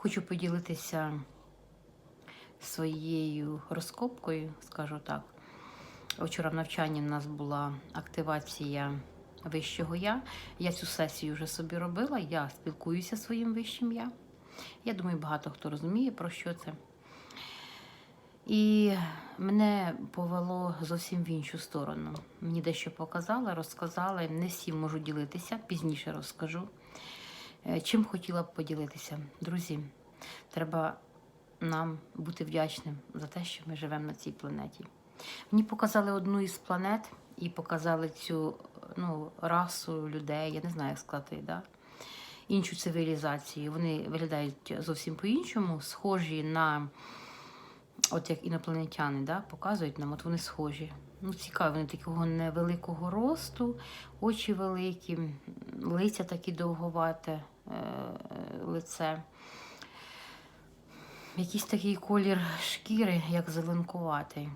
Хочу поділитися своєю розкопкою, скажу так. Вчора в навчанні в нас була активація вищого я. Я цю сесію вже собі робила, я спілкуюся зі своїм вищим я. Я думаю, багато хто розуміє, про що це. І мене повело зовсім в іншу сторону. Мені дещо показали, розказали. Не всім можу ділитися, пізніше розкажу. Е, Чим хотіла б поділитися? Друзі, треба нам бути вдячним за те, що ми живемо на цій планеті. Мені показали одну із планет і показали цю ну, расу людей, я не знаю, як сказати, да? іншу цивілізацію. Вони виглядають зовсім по-іншому, схожі на, от як інопланетяни, да? показують нам, от вони схожі. Ну, цікаво, вони такого невеликого росту, очі великі, лиця такі довговате, лице. Якийсь такий колір шкіри, як зеленкуватий.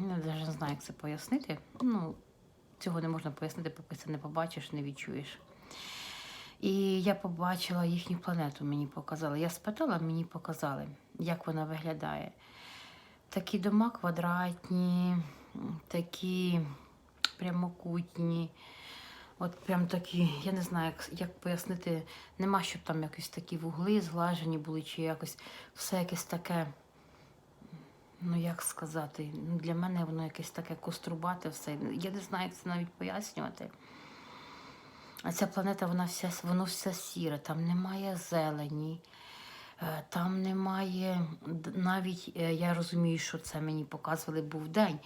Я навіть не знаю, як це пояснити. Ну, цього не можна пояснити, поки це не побачиш, не відчуєш. І я побачила їхню планету, мені показали. Я спитала, мені показали, як вона виглядає. Такі дома квадратні, такі прямокутні. От прям такі, я не знаю, як, як пояснити, нема, щоб там якісь такі вугли зглажені були, чи якось все якесь таке. Ну, як сказати, для мене воно якесь таке кострубате все. Я не знаю, як це навіть пояснювати. А ця планета, вона вся, воно все сіре, там немає зелені, е, там немає навіть, е, я розумію, що це мені показували, був день,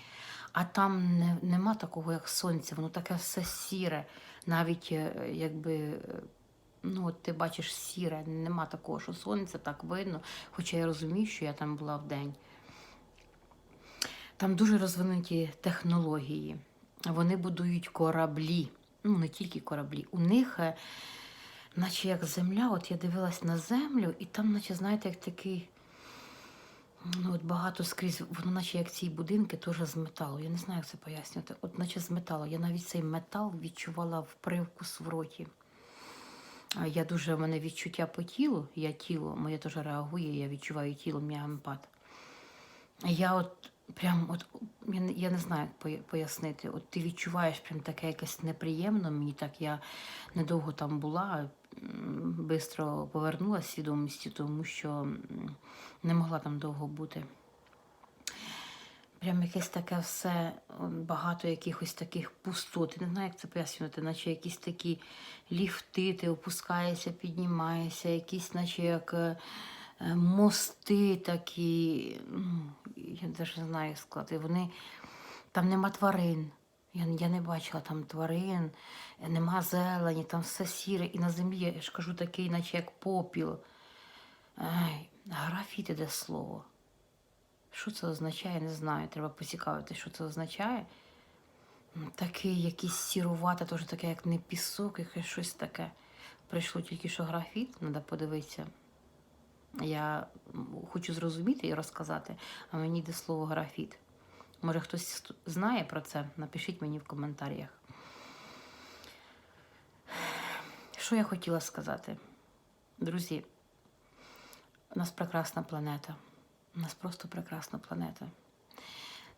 а там не, нема такого, як сонце, воно таке все сіре, навіть е, якби. е, Ну, от ти бачиш сіре, нема такого, що сонце так видно, хоча я розумію, що я там була в день. Там дуже розвинуті технології. Вони будують кораблі. Ну, не тільки кораблі. У них, е, наче як земля, от я дивилась на землю, і там, наче, знаєте, як такий. Ну, от багато скрізь, воно наче як ці будинки теж з металу. Я не знаю, як це пояснювати. От наче з металу. Я навіть цей метал відчувала в привкус в роті. Я дуже, в мене відчуття по тілу, я тіло, моє теж реагує, я відчуваю тіло, мій емпат. Я от прям, от я не, знаю, як пояснити. От ти відчуваєш прям таке якесь неприємно. Мені так я недовго там була, швидко повернулася свідомістю, тому що не могла там довго бути. Прям якесь таке все, багато якихось таких пустот. Не знаю, як це пояснювати, наче якісь такі ліфти, ти опускаєшся, піднімаєшся, якісь, наче як е, мости такі. Ну, Я навіть не знаю, сказати. Вони там нема тварин. Я, я не бачила там тварин, нема зелені, там все сіре. І на землі, я ж кажу, такий, наче як попіл. Графіт іде слово. Що це означає, не знаю. Треба поцікавити, що це означає. Такий якийсь сірувата, теж таке, як не пісок, якесь щось таке. Прийшло тільки що графіт, треба подивитися. Я хочу зрозуміти і розказати, а мені йде слово графіт. Може, хтось знає про це? Напишіть мені в коментарях. Що я хотіла сказати? Друзі, у нас прекрасна планета. У нас просто прекрасна планета.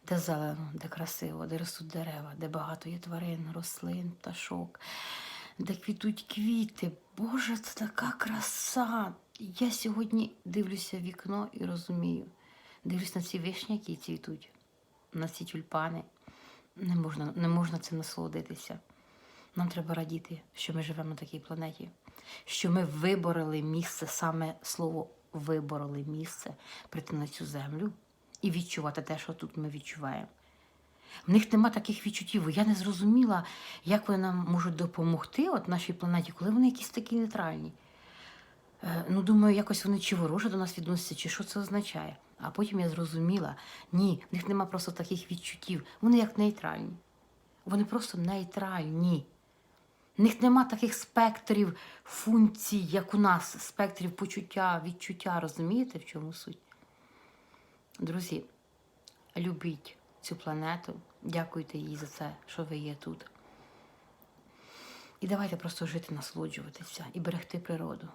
Де зелено, де красиво, де ростуть дерева, де багато є тварин, рослин, пташок, де квітуть квіти. Боже, це така краса. Я сьогодні дивлюся в вікно і розумію. Дивлюсь на ці вишні, які цвітуть, на ці тюльпани. Не можна, не можна цим насолодитися. Нам треба радіти, що ми живемо на такій планеті, що ми вибороли місце, саме слово вибороли місце, прийти на цю землю і відчувати те, що тут ми відчуваємо. В них нема таких відчуттів. Я не зрозуміла, як вони нам можуть допомогти от нашій планеті, коли вони якісь такі нейтральні. Е, Ну, думаю, якось вони чи вороже до нас відносяться, чи що це означає. А потім я зрозуміла, ні, в них нема просто таких відчуттів. Вони як нейтральні. Вони просто нейтральні. В них нема таких спектрів функцій, як у нас, спектрів почуття, відчуття. Розумієте, в чому суть? Друзі, любіть цю планету, дякуйте їй за це, що ви є тут. І давайте просто жити, насолоджуватися і берегти природу.